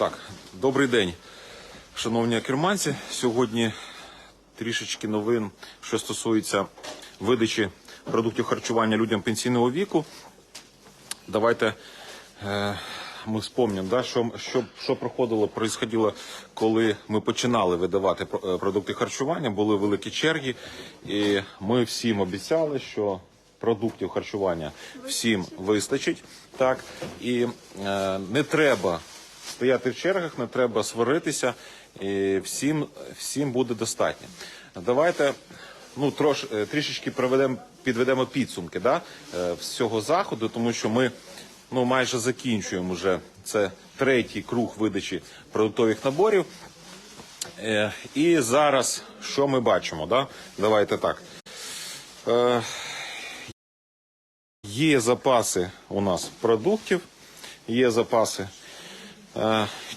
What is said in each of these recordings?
Так, добрий день, шановні керманці. Сьогодні трішечки новин, що стосується видачі продуктів харчування людям пенсійного віку. Давайте е, ми спомнимо, да, що, що, що проходило, происходило, коли ми починали видавати е, продукти харчування, були великі черги, і ми всім обіцяли, що продуктів харчування всім вистачить. Так, і е, не треба стояти в чергах, не треба сваритися, і всім, всім буде достатньо. Давайте ну, трош, е, трішечки проведемо, підведемо підсумки да, е, всього заходу, тому що ми ну, майже закінчуємо вже це третій круг видачі продуктових наборів. Е, і зараз що ми бачимо? Да? Давайте так. Є запаси у нас продуктів, є запаси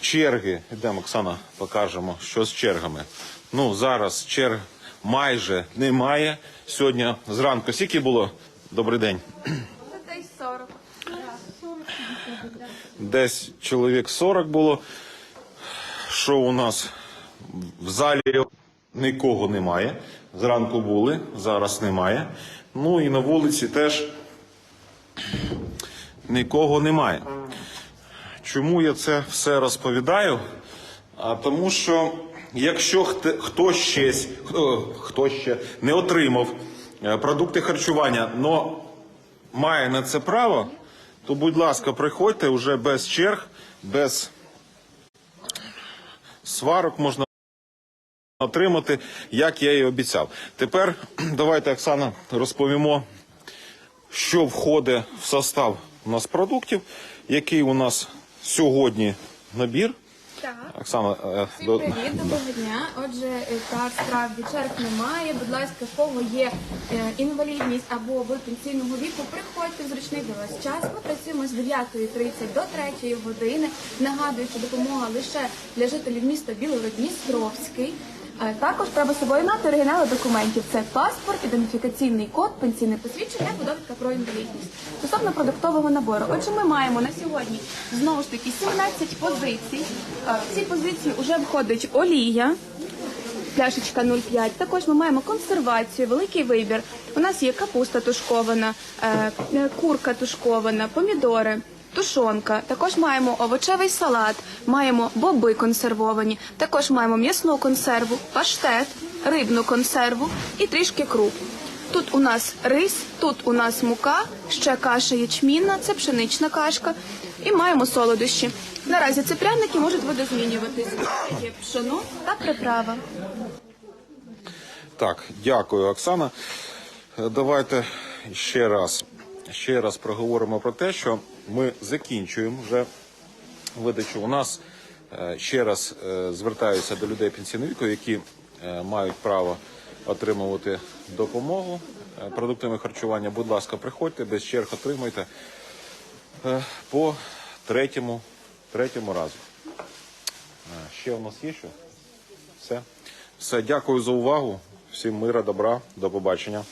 черги, йдемо, Оксана, покажемо, що з чергами. Ну, зараз черг майже немає. Сьогодні зранку скільки було? Добрий день. Десь 40. Десь чоловік 40 було. Що у нас в залі нікого немає. Зранку були, зараз немає. Ну і на вулиці теж нікого немає. Чому я це все розповідаю? А тому що якщо хто ще, хто ще не отримав е, продукти харчування, але має на це право, то будь ласка, приходьте вже без черг, без сварок можна отримати, як я і обіцяв. Тепер давайте, Оксана, розповімо, що входить в состав у нас продуктів, який у нас сьогодні набір. Так. Оксана, е, Всім до- привіт, доброго дня. Отже, е, так, справді черг немає. Будь ласка, в кого є е, інвалідність або ви пенсійного віку, приходьте в зручний для вас час. Ми працюємо з 9.30 до 3 години. Нагадую, що допомога лише для жителів міста Білгород-Дністровський. Також треба з собою мати оригінали документів. Це паспорт, ідентифікаційний код, пенсійне посвідчення, довідка про інвалідність. Стосовно продуктового набору. Отже, ми маємо на сьогодні знову ж таки 17 позицій. В ці позиції вже входить олія. Пляшечка 0,5. Також ми маємо консервацію, великий вибір. У нас є капуста тушкована, е, курка тушкована, помідори. Тушонка, також маємо овочевий салат, маємо боби консервовані, також маємо м'ясну консерву, паштет, рибну консерву і трішки круп. Тут у нас рис, тут у нас мука, ще каша ячмінна, це пшенична кашка, і маємо солодощі. Наразі ці пряники можуть видозмінюватись. Є пшоно та приправа. Так, дякую, Оксана. Давайте ще раз, ще раз проговоримо про те, що ми закінчуємо вже видачу. У нас е, ще раз е, звертаюся до людей пенсійного віку, які е, мають право отримувати допомогу продуктами харчування. Будь ласка, приходьте, без черг отримуйте по третьому, третьому разу. Ще у нас є що? Все. Все, дякую за увагу. Всім мира, добра, до побачення.